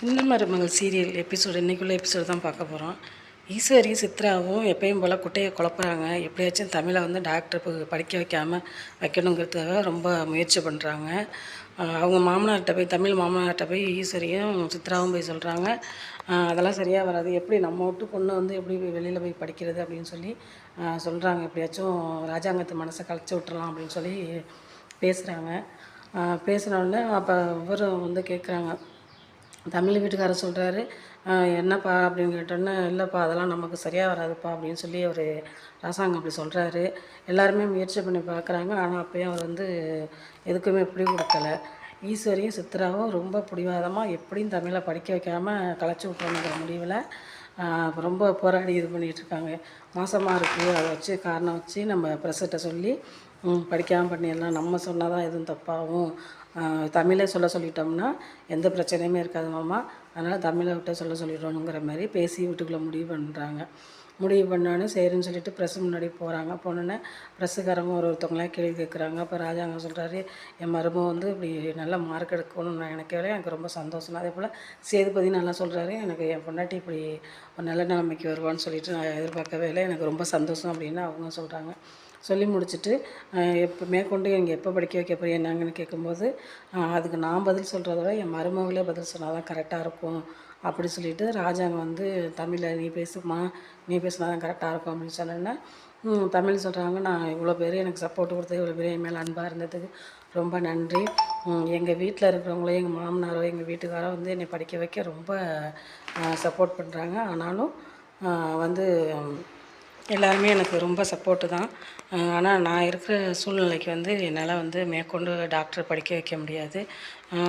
சின்ன மருமகள் serial episode இன்றைக்குள்ள எபிசோடு தான் பார்க்க போகிறோம் ஈஸ்வரி சித்ராவும் எப்பயும் போல் குட்டையை குழப்புறாங்க. எப்படியாச்சும் தமிழை வந்து டாக்டர் படிக்க வைக்காமல் வைக்கணுங்கிறதுக்காக ரொம்ப முயற்சி பண்ணுறாங்க அவங்க மாமனார்கிட்ட போய் தமிழ் மாமனார்கிட்ட போய் ஈஸ்வரியும் சித்ராவும் போய் சொல்கிறாங்க அதெல்லாம் சரியாக வராது. எப்படி நம்ம விட்டு பொண்ணு வந்து எப்படி வெளியில் போய் படிக்கிறது அப்படின்னு சொல்லி சொல்கிறாங்க எப்படியாச்சும் ராஜாங்கத்து மனசை கலைச்சி விட்டுறலாம் அப்படின்னு சொல்லி பேசுகிறாங்க பேசினோடனே அப்போ இவரும் வந்து கேட்குறாங்க தமிழ் வீட்டுக்காரர் சொல்கிறாரு என்னப்பா? அப்படின்னு கேட்டோன்னே இல்லைப்பா அதெல்லாம் நமக்கு சரியாக வராதுப்பா அப்படின்னு சொல்லி அவர் ராசாங்கம் அப்படி சொல்கிறாரு எல்லாருமே முயற்சி பண்ணி பார்க்குறாங்க ஆனால் அப்போயும் அவர் வந்து எதுக்குமே பிடி கொடுக்கல ஈஸ்வரியும் சித்ராவும் ரொம்ப பிடிவாதமாக எப்படியும் தமிழை படிக்க வைக்காமல் களைச்சி விட்றோங்கிற முடிவில் ரொம்ப போராடி இது பண்ணிகிட்டு இருக்காங்க. இருக்குது அதை வச்சு காரணம் வச்சு நம்ம ப்ரெஸ்ஸிட்ட சொல்லி படிக்காமல் பண்ணிடலாம் நம்ம சொன்னால் தான் எதுவும் தப்பாகும் தமிழை சொல்ல சொல்லிட்டோம்னா எந்த பிரச்சனையுமே இருக்காது மாமா. அதனால் தமிழை விட்ட சொல்ல சொல்லிடணுங்கிற மாதிரி பேசி வீட்டுக்குள்ளே முடிவு பண்ணுறாங்க முடிவு பண்ணான்னு சரின்னு சொல்லிட்டு ப்ரெஸ் முன்னாடி போகிறாங்க போனோன்னே ப்ரெஸ்ஸுக்காரங்க ஒரு ஒருத்தவங்களாம் கேள்வி கேட்குறாங்க அப்போ ராஜாங்க சொல்கிறாரு என் மருமக வந்து இப்படி நல்ல மார்க் எடுக்கணும்னு நான் நினைக்கவே எனக்கு ரொம்ப சந்தோஷம். அதே போல் சேதுபதி நல்லா சொல்கிறாரு எனக்கு என் பொண்டாட்டி இப்படி ஒரு நல்ல நிலைமைக்கு வருவான்னு சொல்லிட்டு நான் எதிர்பார்க்கவே இல்லை. எனக்கு ரொம்ப சந்தோஷம் அப்படின்னு அவங்க சொல்கிறாங்க சொல்லி முடிச்சுட்டு எப்போ மேற்கொண்டு எங்கள் எப்போ படிக்க வைக்க போறீங்க என்னங்கன்னு கேட்கும்போது அதுக்கு நான் பதில் சொல்கிறத விட என் மருமகளே பதில் சொன்னால் தான் கரெக்டாக இருக்கும். அப்படி சொல்லிட்டு ராஜாங்க வந்து தமிழில் நீ பேசுமா நீ பேசினா தான் கரெக்டாக இருக்கும். அப்படின்னு சொன்னோன்னே தமிழ் சொல்கிறாங்க நான் இவ்வளோ பேர் எனக்கு சப்போர்ட் கொடுத்தது இவ்வளோ பேர் என் மேலே அன்பாக இருந்ததுக்கு ரொம்ப நன்றி. எங்கள் வீட்டில் இருக்கிறவங்களோ எங்கள் மாமனாரோ எங்கள் வீட்டுக்காரோ வந்து என்னை படிக்க வைக்க ரொம்ப சப்போர்ட் பண்ணுறாங்க ஆனாலும் வந்து எல்லாருமே எனக்கு ரொம்ப சப்போர்ட்டு தான். ஆனால் நான் இருக்கிற சூழ்நிலைக்கு வந்து என்னால் வந்து மேற்கொண்டு டாக்டர் படிக்க வைக்க முடியாது.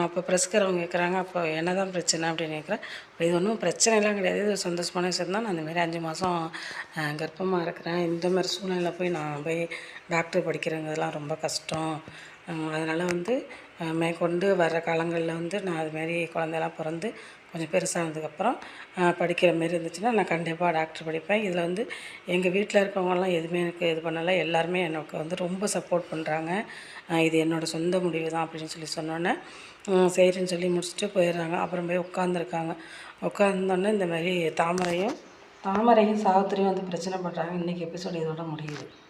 அப்போ ப்ரெஸ்காரவங்க கேட்குறாங்க அப்போ என்ன தான் பிரச்சனை அப்படின்னு கேட்குறேன் இது ஒன்றும் பிரச்சனைலாம் கிடையாது. இது ஒரு சந்தோஷமான விஷயம் தான் நான் இந்தமாரி அஞ்சு மாதம் கர்ப்பமாக இருக்கிறேன். இந்த மாதிரி சூழ்நிலையில் போய் நான் போய் டாக்டர் படிக்கிறேங்கிறதுலாம் ரொம்ப கஷ்டம். அதனால் வந்து மேற்கொண்டு வர்ற காலங்களில் வந்து நான் அதுமாரி குழந்தைலாம் பிறந்து கொஞ்சம் பெருசானதுக்கப்புறம் படிக்கிற மாரி இருந்துச்சுன்னா நான் கண்டிப்பாக டாக்டர் படிப்பேன். இதில் வந்து எங்கள் வீட்டில் இருக்கவங்கலாம் எதுவுமே எனக்கு இது பண்ணலை. எல்லாருமே எனக்கு வந்து ரொம்ப சப்போர்ட் பண்ணுறாங்க இது என்னோடய சொந்த முடிவு தான் அப்படின்னு சொல்லி சொன்னோன்னே சரின்னு சொல்லி முடிச்சுட்டு போயிடுறாங்க. அப்புறம் போய் உட்காந்துருக்காங்க உட்காந்தோன்னே இந்த மாதிரி தாமரையும் தாமரையும் சாவித்திரியும் வந்து பிரச்சனை பண்ணுறாங்க இன்றைக்கி எபிசோடு இதோட முடியுது.